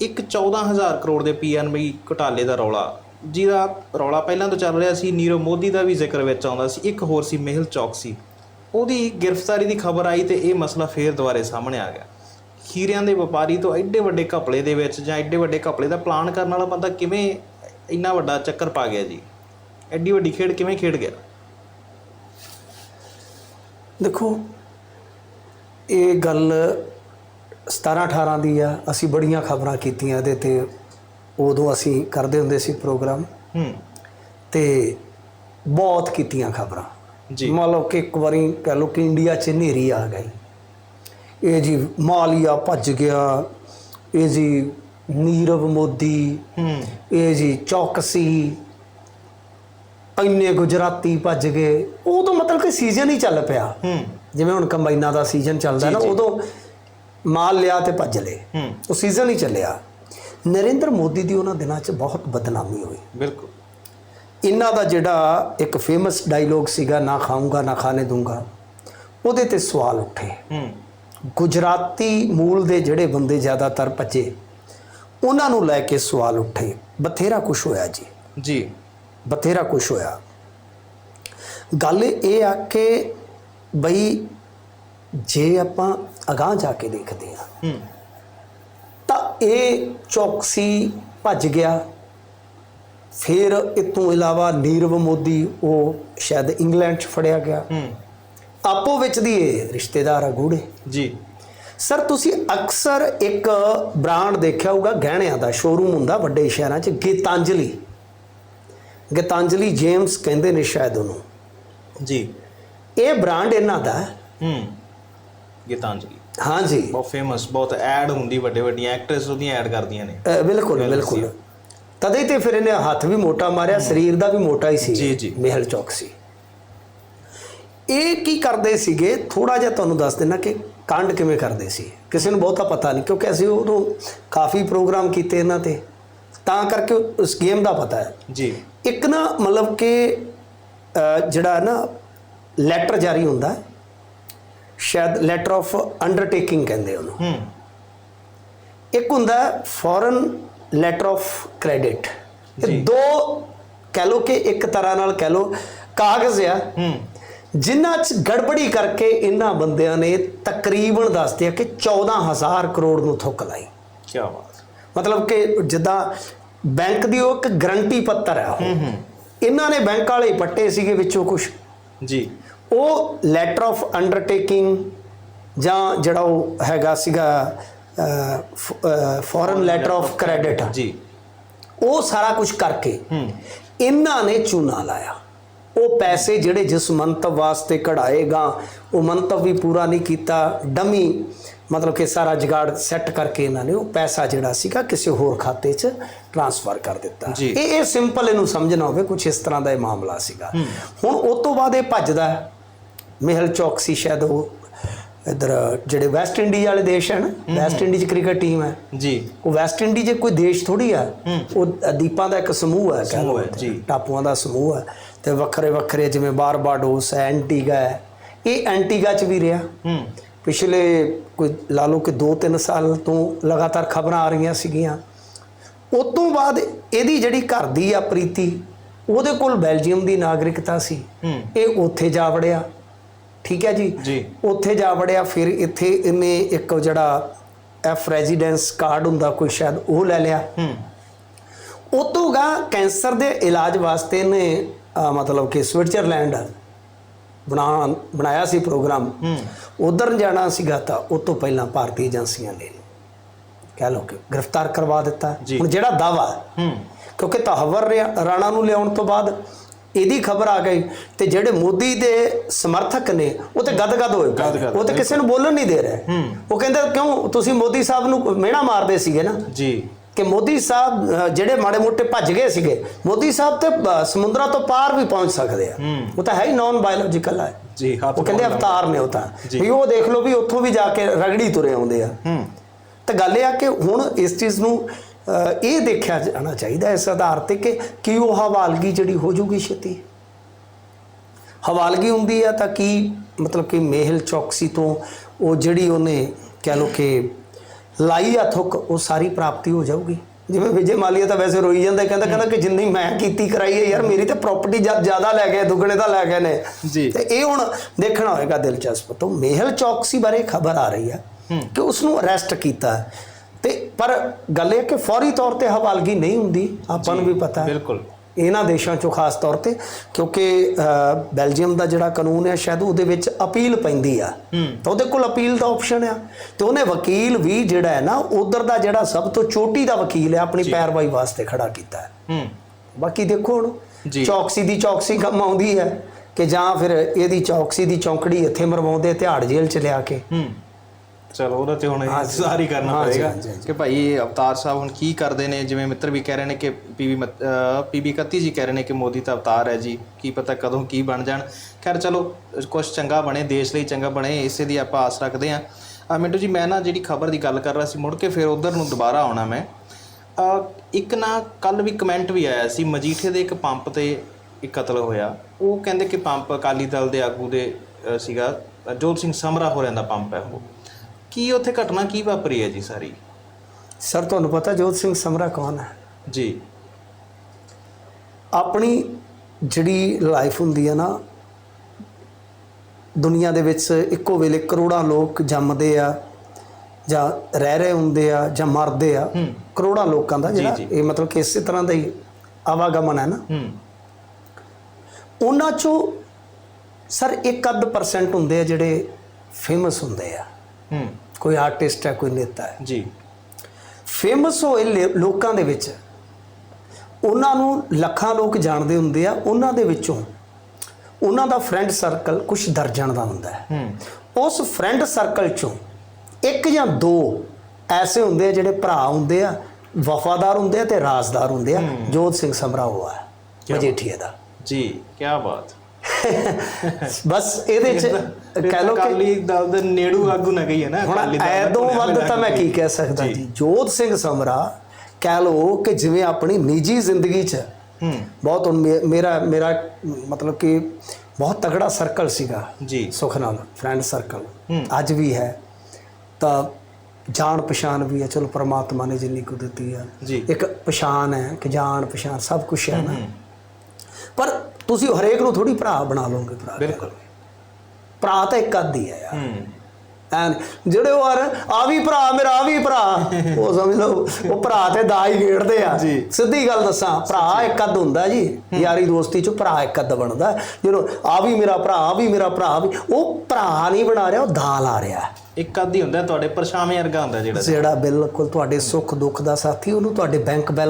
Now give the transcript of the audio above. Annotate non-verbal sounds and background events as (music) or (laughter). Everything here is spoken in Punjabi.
ਇੱਕ 14000 ਕਰੋੜ ਦੇ ਪੀਐਨਬੀ ਘੁਟਾਲੇ ਦਾ ਰੌਲਾ। ਜਿਹਦਾ ਰੌਲਾ ਪਹਿਲਾਂ ਤੋਂ ਚੱਲ ਰਿਹਾ ਸੀ, ਨੀਰਵ ਮੋਦੀ ਦਾ ਵੀ ਜ਼ਿਕਰ ਵਿੱਚ ਆਉਂਦਾ ਸੀ, ਇੱਕ ਹੋਰ ਸੀ ਮਹਿਲ ਚੌਕਸੀ ਉਹਦੀ ਗ੍ਰਿਫਤਾਰੀ ਦੀ ਖਬਰ ਆਈ ਤੇ ਇਹ ਮਸਲਾ ਫੇਰ ਦੁਬਾਰੇ ਸਾਹਮਣੇ ਆ ਗਿਆ। ਹੀਰਿਆਂ ਦੇ ਵਪਾਰੀ ਤੋਂ ਐਡੇ ਵੱਡੇ ਘਪਲੇ ਦੇ ਵਿੱਚ ਜਾਂ ਐਡੇ ਵੱਡੇ ਘਪਲੇ ਦਾ ਪਲਾਨ ਕਰਨ ਵਾਲਾ ਬੰਦਾ ਕਿਵੇਂ ਇੰਨਾ ਵੱਡਾ ਚੱਕਰ ਪਾ ਗਿਆ ਜੀ? ਐਡੀ ਵੱਡੀ ਖੇਡ ਕਿਵੇਂ ਖੇਡ ਗਿਆ? ਦੇਖੋ, ਇਹ ਗੱਲ 17 18 ਦੀ ਆ ਅਸੀਂ ਬੜੀਆਂ ਖਬਰਾਂ ਕੀਤੀਆਂ ਇਹਦੇ ਤੇ। ਉਦੋਂ ਅਸੀਂ ਕਰਦੇ ਹੁੰਦੇ ਸੀ ਪ੍ਰੋਗਰਾਮ। ਹੂੰ। ਤੇ ਬਹੁਤ ਕੀਤੀਆਂ ਖਬਰਾਂ। ਜੀ। ਮੰਨ ਲਓ ਕਿ ਇੱਕ ਵਾਰੀ ਕਹ ਲਓ ਕਿ ਇੰਡੀਆ 'ਚ ਹਨੇਰੀ ਆ ਗਈ। ਇਹ ਜੀ ਮਾਲੀਆ ਭੱਜ ਗਿਆ। ਇਹ ਜੀ ਨੀਰਵ ਮੋਦੀ। ਹੂੰ। ਇਹ ਜੀ ਚੌਕਸੀ। ਇੰਨੇ ਗੁਜਰਾਤੀ ਭੱਜ ਗਏ। ਉਦੋਂ ਮਤਲਬ ਕਿ ਸੀਜ਼ਨ ਹੀ ਚੱਲ ਪਿਆ। ਹੂੰ। ਜਿਵੇਂ ਹੁਣ ਕੰਬਾਈਨਾਂ ਦਾ ਸੀਜ਼ਨ ਚੱਲਦਾ ਨਾ ਉਦੋਂ ਮਾਲ ਲਿਆ ਤੇ ਭੱਜ ਲਏ। ਉਹ ਸੀਜ਼ਨ ਹੀ ਚੱਲਿਆ। ਨਰਿੰਦਰ ਮੋਦੀ ਦੀ ਉਹਨਾਂ ਦਿਨਾਂ 'ਚ ਬਹੁਤ ਬਦਨਾਮੀ ਹੋਈ। ਬਿਲਕੁਲ। ਇਹਨਾਂ ਦਾ ਜਿਹੜਾ ਇੱਕ ਫੇਮਸ ਡਾਇਲੋਗ ਸੀਗਾ ਨਾ ਖਾਊਂਗਾ ਨਾ ਖਾਣੇ ਦੂੰਗਾ ਉਹਦੇ ਤੇ ਸਵਾਲ ਉੱਠੇ। ਗੁਜਰਾਤੀ ਮੂਲ ਦੇ ਜਿਹੜੇ ਬੰਦੇ ਜ਼ਿਆਦਾਤਰ ਭੱਜੇ ਉਹਨਾਂ ਨੂੰ ਲੈ ਕੇ ਸਵਾਲ ਉੱਠੇ। ਬਥੇਰਾ ਕੁਝ ਹੋਇਆ ਜੀ। ਜੀ। ਬਥੇਰਾ ਕੁਝ ਹੋਇਆ। ਗੱਲ ਇਹ ਆ ਕਿ ਬਈ ਜੇ ਆਪਾਂ ਅਗਾਹ ਜਾ ਕੇ ਦੇਖਦੇ ਆ ਹੂੰ। ਤਾਂ ਇਹ ਚੌਕਸੀ ਭੱਜ ਗਿਆ। ਫਿਰ ਇਹ ਤੋਂ ਇਲਾਵਾ ਨੀਰਵ ਮੋਦੀ ਉਹ ਸ਼ਾਇਦ ਇੰਗਲੈਂਡ 'ਚ ਫੜਿਆ ਗਿਆ। ਹੂੰ। ਆਪੋ ਵਿੱਚ ਦੀ ਇਹ ਰਿਸ਼ਤੇਦਾਰ ਆ ਗੂੜੇ ਜੀ। ਸਰ ਤੁਸੀਂ ਅਕਸਰ ਇੱਕ ਬ੍ਰਾਂਡ ਦੇਖਿਆ ਹੋਊਗਾ ਗਹਿਣਿਆਂ ਦਾ ਸ਼ੋਰੂਮ ਹੁੰਦਾ ਵੱਡੇ ਸ਼ਹਿਰਾਂ 'ਚ ਗੀਤਾਂਜਲੀ। ਗੀਤਾਂਜਲੀ ਜੇਮਸ ਕਹਿੰਦੇ ਨੇ ਸ਼ਾਇਦ ਉਹਨੂੰ। ਜੀ। ਇਹ ਬ੍ਰਾਂਡ ਇਹਨਾਂ ਦਾ ਹੈ। ਹੂੰ ਗੀਤਾਂਜਲੀ। ਹਾਂਜੀ। ਬਹੁਤ ਫੇਮਸ ਬਹੁਤ ਐਡ ਹੁੰਦੀ ਵੱਡੇ ਵੱਡੀਆਂ ਐਕਟਰਸ ਉਹਦੀਆਂ ਐਡ ਕਰਦੀਆਂ ਨੇ। ਬਿਲਕੁਲ ਬਿਲਕੁਲ। ਤਦੇ ਤੇ ਫਿਰ ਇਹਨੇ ਹੱਥ ਵੀ ਮੋਟਾ ਮਾਰਿਆ ਸਰੀਰ ਦਾ ਵੀ ਮੋਟਾ ਹੀ ਸੀ ਜੀ, ਜੀ। ਮਹਿਲ ਚੌਕਸੀ ਇਹ ਕੀ ਕਰਦੇ ਸੀਗੇ? ਥੋੜਾ ਜਿਹਾ ਤੁਹਾਨੂੰ ਦੱਸ ਦੇਣਾ ਕਿ ਕਾਂਡ ਕਿਵੇਂ ਕਰਦੇ ਸੀ। ਕਿਸੇ ਨੂੰ ਬਹੁਤਾ ਪਤਾ ਨਹੀਂ ਕਿਉਂਕਿ ਅਸੀਂ ਉਦੋਂ ਕਾਫੀ ਪ੍ਰੋਗਰਾਮ ਕੀਤੇ ਇਹਨਾਂ ਤੇ। ਤਾਂ ਕਰਕੇ ਉਸ ਗੇਮ ਦਾ ਪਤਾ ਹੈ। ਜੀ। ਇੱਕ ਨਾ ਮਤਲਬ ਕਿ ਜਿਹੜਾ ਨਾ ਲੈਟਰ ਜਾਰੀ ਹੁੰਦਾ ਹੈ, ਸ਼ਾਇਦ ਲੈਟਰ ਆਫ ਅੰਡਰਟੇਕਿੰਗ ਕਹਿੰਦੇ ਉਹਨੂੰ। ਹੂੰ ਇੱਕ ਹੁੰਦਾ ਫੋਰਨ ਲੈਟਰ ਆਫ ਕ੍ਰੈਡਿਟ ਇਹ ਦੋ ਕਹਿ ਲੋ ਕਿ ਇੱਕ ਤਰ੍ਹਾਂ ਨਾਲ ਕਹਿ ਲੋ ਕਾਗਜ਼ ਆ। ਹੂੰ। ਜਿਨ੍ਹਾਂ 'ਚ ਗੜਬੜੀ ਕਰਕੇ ਇਹਨਾਂ ਬੰਦਿਆਂ ਨੇ ਤਕਰੀਬਨ ਦੱਸਦੇ ਆ ਕਿ 14000 ਕਰੋੜ ਨੂੰ ਥੁੱਕ ਲਾਈ। ਕੀ ਬਾਤ। ਮਤਲਬ ਕਿ ਜਿੱਦਾਂ ਬੈਂਕ ਦੀ ਉਹ ਇੱਕ ਗਰੰਟੀ ਪੱਤਰ ਆ ਉਹ। ਇਹਨਾਂ ਨੇ ਬੈਂਕ ਵਾਲੇ ਪੱਟੇ ਸੀਗੇ ਵਿੱਚੋਂ ਕੁਝ ਜੀ। ਉਹ ਲੈਟਰ ਆਫ ਅੰਡਰਟੇਕਿੰਗ ਜਾਂ ਜਿਹੜਾ ਉਹ ਹੈਗਾ ਸੀਗਾ ਫੋਰਨ ਲੈਟਰ ਆਫ ਕ੍ਰੈਡਿਟ ਜੀ। ਉਹ ਸਾਰਾ ਕੁਝ ਕਰਕੇ ਇਹਨਾਂ ਨੇ ਚੂਨਾ ਲਾਇਆ। ਉਹ ਪੈਸੇ ਜਿਹੜੇ ਜਿਸ ਮੰਤਵ ਵਾਸਤੇ ਕਢਾਏਗਾ ਉਹ ਮੰਤਵ ਵੀ ਪੂਰਾ ਨਹੀਂ ਕੀਤਾ। ਡਮੀ ਮਤਲਬ ਕਿ ਸਾਰਾ ਜਗਾੜ ਸੈੱਟ ਕਰਕੇ ਇਹਨਾਂ ਨੇ ਉਹ ਪੈਸਾ ਜਿਹੜਾ ਸੀਗਾ ਕਿਸੇ ਹੋਰ ਖਾਤੇ 'ਚ ਟ੍ਰਾਂਸਫਰ ਕਰ ਦਿੱਤਾ। ਇਹ ਇਹ ਸਿੰਪਲ ਇਹਨੂੰ ਸਮਝਣਾ ਹੋਵੇ ਕੁਝ ਇਸ ਤਰ੍ਹਾਂ ਦਾ ਇਹ ਮਾਮਲਾ ਸੀਗਾ। ਹੁਣ ਉਸ ਤੋਂ ਬਾਅਦ ਇਹ ਭੱਜਦਾ ਹੈ। ਮਹਿਲ ਚੌਕਸੀ ਸ਼ਾਇਦ ਉਹ ਇਧਰ ਜਿਹੜੇ ਵੈਸਟ ਇੰਡੀਜ਼ ਵਾਲੇ ਦੇਸ਼ ਹਨ ਵੈਸਟ ਇੰਡੀਜ਼ ਕ੍ਰਿਕਟ ਟੀਮ ਹੈ। ਜੀ। ਉਹ ਵੈਸਟ ਇੰਡੀਜ਼ ਕੋਈ ਦੇਸ਼ ਥੋੜੀ ਆ ਉਹ ਦੀਪਾਂ ਦਾ ਇੱਕ ਸਮੂਹ ਹੈ ਸਮੂਹ ਹੈ, ਜੀ। ਟਾਪੂਆਂ ਦਾ ਸਮੂਹ ਹੈ ਤੇ ਵੱਖਰੇ ਵੱਖਰੇ ਜਿਵੇਂ ਬਾਰਬਾਡੋਸ ਹੈ ਐਂਟੀਗਾ ਹੈ ਇਹ ਐਂਟੀਗਾ ਚ ਵੀ ਰਿਹਾ। ਹੂੰ। ਪਿਛਲੇ ਕੋਈ ਲਾ ਲਓ ਕਿ 2-3 ਸਾਲ ਤੋਂ ਲਗਾਤਾਰ ਖਬਰਾਂ ਆ ਰਹੀਆਂ ਸੀਗੀਆਂ। ਉਸ ਤੋਂ ਬਾਅਦ ਇਹਦੀ ਜਿਹੜੀ ਘਰ ਦੀ ਆ ਪ੍ਰੀਤੀ ਉਹਦੇ ਕੋਲ ਬੈਲਜੀਅਮ ਦੀ ਨਾਗਰਿਕਤਾ ਸੀ। ਇਹ ਉੱਥੇ ਜਾ ਵੜਿਆ। ਠੀਕ ਹੈ ਜੀ? ਜੀ। ਉੱਥੇ ਜਾ ਵੜਿਆ ਫਿਰ ਇੱਥੇ ਇਹਨੇ ਇੱਕ ਜਿਹੜਾ ਐਫ ਰੈਜ਼ੀਡੈਂਸ ਕਾਰਡ ਹੁੰਦਾ ਕੋਈ ਸ਼ਾਇਦ ਉਹ ਲੈ ਲਿਆ। ਹੂੰ। ਉਤੋਂ ਗਾ ਕੈਂਸਰ ਦੇ ਇਲਾਜ ਵਾਸਤੇ ਨੇ ਮਤਲਬ ਕਿ ਸਵਿਟਜ਼ਰਲੈਂਡ ਬਣਾ ਬਣਾਇਆ ਸੀ ਪ੍ਰੋਗਰਾਮ। ਹੂੰ। ਉਧਰ ਜਾਣਾ ਸੀਗਾ ਤਾਂ ਉਹ ਤੋਂ ਪਹਿਲਾਂ ਭਾਰਤੀ ਏਜੰਸੀਆਂ ਨੇ ਕਹਿ ਲਓ ਕਿ ਗ੍ਰਿਫਤਾਰ ਕਰਵਾ ਦਿੱਤਾ। ਹੁਣ ਜਿਹੜਾ ਦਾਵਾ ਹੂੰ। ਕਿਉਂਕਿ ਤਹਵਰ ਰਾਣਾ ਨੂੰ ਲਿਆਉਣ ਤੋਂ ਬਾਅਦ ਇਹਦੀ ਖਬਰ ਆ ਗਈ ਤੇ ਜਿਹੜੇ ਮੋਦੀ ਦੇ ਸਮਰਥਕ ਨੇ ਉਹ ਤੇ ਗਦਗਦ ਹੋਏ ਉਹ ਤੇ ਕਿਸੇ ਨੂੰ ਬੋਲਣ ਨਹੀਂ ਦੇ ਰਹੇ। ਉਹ ਕਹਿੰਦੇ ਕਿਉਂ ਤੁਸੀਂ ਮੋਦੀ ਸਾਹਿਬ ਨੂੰ ਮਿਹਣਾ ਮਾਰਦੇ ਸੀਗੇ ਨਾ? ਜੀ। ਕਿ ਮੋਦੀ ਸਾਹਿਬ ਜਿਹੜੇ ਮਾੜੇ ਮੋਟੇ ਭੱਜ ਗਏ ਸੀਗੇ ਮੋਦੀ ਸਾਹਿਬ ਤੇ ਸਮੁੰਦਰਾਂ ਤੋਂ ਪਾਰ ਵੀ ਪਹੁੰਚ ਸਕਦੇ ਆ। ਉਹ ਤਾਂ ਹੈ ਹੀ ਨਾਨ ਬਾਇਓਲੋਜੀਕਲ ਹੈ ਜੀ ਉਹ ਕਹਿੰਦੇ ਅਵਤਾਰ ਨੇ ਉਹ ਤਾਂ। ਵੀ ਉਹ ਦੇਖ ਲਓ ਵੀ ਉੱਥੋਂ ਵੀ ਜਾ ਕੇ ਰਗੜੀ ਤੁਰੇ ਆਉਂਦੇ ਆ। ਹੂੰ। ਤਾਂ ਗੱਲ ਇਹ ਆ ਕਿ ਹੁਣ ਇਸ ਚੀਜ਼ ਨੂੰ ਇਹ ਦੇਖਿਆ ਜਾਣਾ ਚਾਹੀਦਾ ਇਸ ਆਧਾਰ ਤੇ ਕਿ ਕੀ ਉਹ ਹਵਾਲਗੀ ਜਿਹੜੀ ਹੋ ਜੂਗੀ ਛੇਤੀ ਹਵਾਲਗੀ ਹੁੰਦੀ ਆ ਤਾਂ ਕੀ ਮਤਲਬ ਕਿ ਮੇਹਲ ਚੌਕਸੀ ਤੋਂ ਉਹ ਜਿਹੜੀ ਉਹਨੇ ਕਹਿ ਲਓ ਕਿ ਲਾਈ ਆ ਥੁੱਕ ਉਹ ਸਾਰੀ ਪ੍ਰਾਪਤੀ ਹੋ ਜਾਊਗੀ ਜਿਵੇਂ ਵਿਜੇ ਮਾਲੀਆ ਤਾਂ ਵੈਸੇ ਰੋਈ ਜਾਂਦਾ ਕਹਿੰਦਾ ਕਹਿੰਦਾ ਕਿ ਜਿੰਨੀ ਮੈਂ ਕੀਤੀ ਕਰਾਈ ਹੈ ਯਾਰ ਮੇਰੀ ਤਾਂ ਪ੍ਰਾਪਰਟੀ ਜ਼ਿਆਦਾ ਲੈ ਗਏ ਦੁੱਗਣੇ ਤਾਂ ਲੈ ਗਏ ਨੇ ਜੀ। ਤੇ ਇਹ ਹੁਣ ਦੇਖਣਾ ਹੋਏਗਾ ਦਿਲਚਸਪ ਤੋਂ ਮੇਹਲ ਚੌਕਸੀ ਬਾਰੇ ਖਬਰ ਆ ਰਹੀ ਹੈ ਕਿ ਉਸ ਨੂੰ ਅਰੈਸਟ ਕੀਤਾ ਹੈ। ਤੇ ਪਰ ਗੱਲ ਇਹ ਕਿ ਫੌਰੀ ਤੌਰ ਤੇ ਹਵਾਲਗੀ ਨਹੀਂ ਹੁੰਦੀ ਆਪਾਂ ਨੂੰ ਵੀ ਪਤਾ ਹੈ। ਬਿਲਕੁਲ। ਇਹਨਾਂ ਦੇਸ਼ਾਂ 'ਚੋਂ ਖਾਸ ਤੌਰ ਤੇ ਕਿਉਂਕਿ ਬੈਲਜੀਅਮ ਦਾ ਜਿਹੜਾ ਕਾਨੂੰਨ ਹੈ ਸ਼ਾਇਦ ਉਹਦੇ ਵਿੱਚ ਅਪੀਲ ਪੈਂਦੀ ਆ। ਤਾਂ ਉਹਦੇ ਕੋਲ ਅਪੀਲ ਦਾ ਆਪਸ਼ਨ ਆ। ਤੇ ਉਹਨੇ ਵਕੀਲ ਵੀ ਜਿਹੜਾ ਹੈ ਨਾ ਉਧਰ ਦਾ ਜਿਹੜਾ ਸਭ ਤੋਂ ਚੋਟੀ ਦਾ ਵਕੀਲ ਹੈ ਆਪਣੀ ਪੈਰਵਾਈ ਵਾਸਤੇ ਖੜਾ ਕੀਤਾ ਹੈ। ਹੂੰ। ਬਾਕੀ ਦੇਖੋ ਹੁਣ। ਚੌਕਸੀ ਦੀ ਚੌਕਸੀ ਕੰਮ ਆਉਂਦੀ ਹੈ ਕਿ ਜਾਂ ਫਿਰ ਇਹਦੀ ਚੌਕਸੀ ਦੀ ਚੌਂਕੜੀ ਇੱਥੇ ਮਰਵਾਉਂਦੇ ਤਿਹਾੜ ਜੇਲ੍ਹ ਚ ਲਿਆ ਕੇ। ਹੂੰ। ਚਲੋ ਉਹਦਾ ਤੇ ਹੁਣ ਇੰਤਜ਼ਾਰ ਹੀ ਕਰਨਾ ਪਏਗਾ। ਕਿ ਭਾਈ ਇਹ ਅਵਤਾਰ ਸਾਹਿਬ ਹੁਣ ਕੀ ਕਰਦੇ ਨੇ? ਜਿਵੇਂ ਮਿੱਤਰ ਵੀ ਕਹਿ ਰਹੇ ਨੇ ਕਿ ਪੀਵੀ ਪੀਬੀ 31 ਜੀ ਕਹਿ ਰਹੇ ਨੇ ਕਿ ਮੋਦੀ ਤਾਂ ਅਵਤਾਰ ਹੈ ਜੀ। ਕੀ ਪਤਾ ਕਦੋਂ ਕੀ ਬਣ ਜਾਣ। ਖੈਰ ਚਲੋ ਕੁਝ ਚੰਗਾ ਬਣੇ ਦੇਸ਼ ਲਈ ਚੰਗਾ ਬਣੇ ਇਸੇ ਦੀ ਆਪਾਂ ਆਸ ਰੱਖਦੇ ਹਾਂ। ਅ, ਮਿੰਟੂ ਜੀ ਮੈਂ ਨਾ ਜਿਹੜੀ ਖਬਰ ਦੀ ਗੱਲ ਕਰ ਰਿਹਾ ਸੀ ਮੁੜ ਕੇ ਫਿਰ ਉਧਰ ਨੂੰ ਦੁਬਾਰਾ ਆਉਣਾ ਮੈਂ। ਇੱਕ ਨਾ ਕੱਲ ਵੀ ਕਮੈਂਟ ਵੀ ਆਇਆ ਸੀ ਮਜੀਠੇ ਦੇ ਇੱਕ ਪੰਪ ਤੇ ਇੱਕ ਕਤਲ ਹੋਇਆ। ਉਹ ਕਹਿੰਦੇ ਕਿ ਪੰਪ ਅਕਾਲੀ ਦਲ ਦੇ ਆਗੂ ਦੇ ਸੀਗਾ। ਜੋਤ ਸਿੰਘ ਸਮਰਾ ਹੋਰਿਆਂ ਦਾ ਪੰਪ ਹੈ ਉਹ। ਕੀ ਉੱਥੇ ਘਟਨਾ ਕੀ ਵਾਪਰੀ ਹੈ ਜੀ ਸਾਰੀ? ਸਰ ਤੁਹਾਨੂੰ ਪਤਾ ਜੋਤ ਸਿੰਘ ਸਮਰਾ ਕੌਣ ਹੈ? ਜੀ। ਆਪਣੀ ਜਿਹੜੀ ਲਾਈਫ ਹੁੰਦੀ ਹੈ ਨਾ ਦੁਨੀਆ ਦੇ ਵਿੱਚ ਇੱਕੋ ਵੇਲੇ ਕਰੋੜਾਂ ਲੋਕ ਜੰਮਦੇ ਆ ਜਾਂ ਰਹਿ ਰਹੇ ਹੁੰਦੇ ਆ ਜਾਂ ਮਰਦੇ ਆ ਕਰੋੜਾਂ ਲੋਕਾਂ ਦਾ ਜਿਹੜਾ। ਇਹ ਮਤਲਬ ਕਿ ਇਸੇ ਤਰ੍ਹਾਂ ਦਾ ਹੀ ਆਵਾਗਮਨ ਹੈ ਨਾ। ਹੂੰ। ਉਹਨਾਂ ਚੋਂ ਸਰ ਇੱਕ ਅੱਧ ਪਰਸੈਂਟ ਹੁੰਦੇ ਆ ਜਿਹੜੇ ਫੇਮਸ ਹੁੰਦੇ ਆ। ਹੂੰ। ਕੋਈ ਆਰਟਿਸਟ ਹੈ ਕੋਈ ਨੇਤਾ ਹੈ। ਜੀ। ਫੇਮਸ ਹੋਏ ਲੋਕਾਂ ਦੇ ਵਿੱਚ ਉਹਨਾਂ ਨੂੰ ਲੱਖਾਂ ਲੋਕ ਜਾਣਦੇ ਹੁੰਦੇ ਆ ਉਹਨਾਂ ਦੇ ਵਿੱਚੋਂ ਉਹਨਾਂ ਦਾ ਫਰੈਂਡ ਸਰਕਲ ਕੁਝ ਦਰਜਨ ਦਾ ਹੁੰਦਾ ਹੈ। ਉਸ ਫਰੈਂਡ ਸਰਕਲ ਚੋਂ ਇੱਕ ਜਾਂ ਦੋ ਐਸੇ ਹੁੰਦੇ ਆ ਜਿਹੜੇ ਭਰਾ ਹੁੰਦੇ ਆ ਵਫਾਦਾਰ ਹੁੰਦੇ ਆ ਤੇ ਰਾਜ਼ਦਾਰ ਹੁੰਦੇ ਆ। ਜੋਤ ਸਿੰਘ ਸਮਰਾ ਹੋਆ ਹੈ ਮਜੀਠੀਏ ਦਾ। ਜੀ ਕੀ ਬਾਤ। ਬਸ ਇਹਦੇ ਚ ਕਹਿ ਲੋ ਕਿ ਅਕਾਲੀ ਦਲ ਦੇ ਨੇੜੂ ਆਗੂ ਨਾ ਗਈ ਹੈ ਨਾ ਅਕਾਲੀ ਦਲ ਐਦੋਂ ਵੱਧ ਤਾਂ ਮੈਂ। ਕੀ ਕਹਿ ਸਕਦਾ ਜੀ। ਜੋਤ ਸਿੰਘ ਸਮਰਾ ਕਹਿ ਲੋ ਕਿ ਜਿਵੇਂ ਆਪਣੀ ਨਿੱਜੀ ਜ਼ਿੰਦਗੀ 'ਚ ਹੂੰ। ਬਹੁਤ ਮੇਰਾ ਮੇਰਾ ਮਤਲਬ ਕਿ ਬਹੁਤ ਤਗੜਾ ਸਰਕਲ ਸੀਗਾ ਜੀ। ਸੁਖ ਨਾਲ ਫਰੈਂਡ ਸਰਕਲ। ਅੱਜ ਵੀ ਹੈ। ਤਾਂ ਜਾਣ ਪਛਾਣ ਵੀ ਹੈ। ਚਲੋ ਪ੍ਰਮਾਤਮਾ ਨੇ ਜਿੰਨੀ ਕੁ ਦਿੱਤੀ ਆ ਇੱਕ ਪਛਾਣ ਹੈ ਕਿ ਜਾਣ ਪਛਾਣ ਸਭ ਕੁਝ ਹੈ ਨਾ। ਪਰ ਤੁਸੀਂ ਹਰੇਕ ਨੂੰ ਥੋੜੀ ਭਰਾ ਬਣਾ ਲਓਗੇ ਭਰਾ ਬਿਲਕੁਲ। ਭਰਾ ਤਾਂ ਇੱਕ ਅੱਧ ਹੀ ਹੈ ਯਾਰ। ਹੂੰ। ਐਨ ਜਿਹੜੇ ਉਹ ਆ ਵੀ ਭਰਾ ਮੇਰਾ ਆ ਵੀ ਭਰਾ। (laughs) ਉਹ ਸਮਝ ਲਓ ਉਹ ਭਰਾ ਤੇ ਦਾ ਹੀ ਗੇੜਦੇ ਆ। ਸਿੱਧੀ ਗੱਲ ਦੱਸਾਂ ਭਰਾ ਇੱਕ ਅੱਧ ਹੁੰਦਾ ਜੀ। ਯਾਰੀ ਦੋਸਤੀ ਚ ਭਰਾ ਇੱਕ ਅੱਧ ਬਣਦਾ। ਜਦੋਂ ਆ ਵੀ ਮੇਰਾ ਭਰਾ ਆ ਵੀ ਮੇਰਾ ਭਰਾ ਵੀ ਉਹ ਭਰਾ ਨਹੀਂ ਬਣਾ ਰਿਹਾ ਉਹ ਦਾ ਲਾ ਰਿਹਾ। ਹੈ। ਇੱਕ ਆਦੀ ਹੁੰਦਾ ਤੁਹਾਡੇ ਪਰਛਾਵੇਂ ਵਰਗਾ ਹੁੰਦਾ ਜਿਹੜਾ। ਜਿਹੜਾ ਬਿਲਕੁਲ ਤੁਹਾਡੇ ਸੁੱਖ ਦੁੱਖ ਦਾ ਸਾਥੀ ਉਹਨੂੰ ਤੁਹਾਡੇ ਬੈਂਕ ਬੈਲੈਂਸ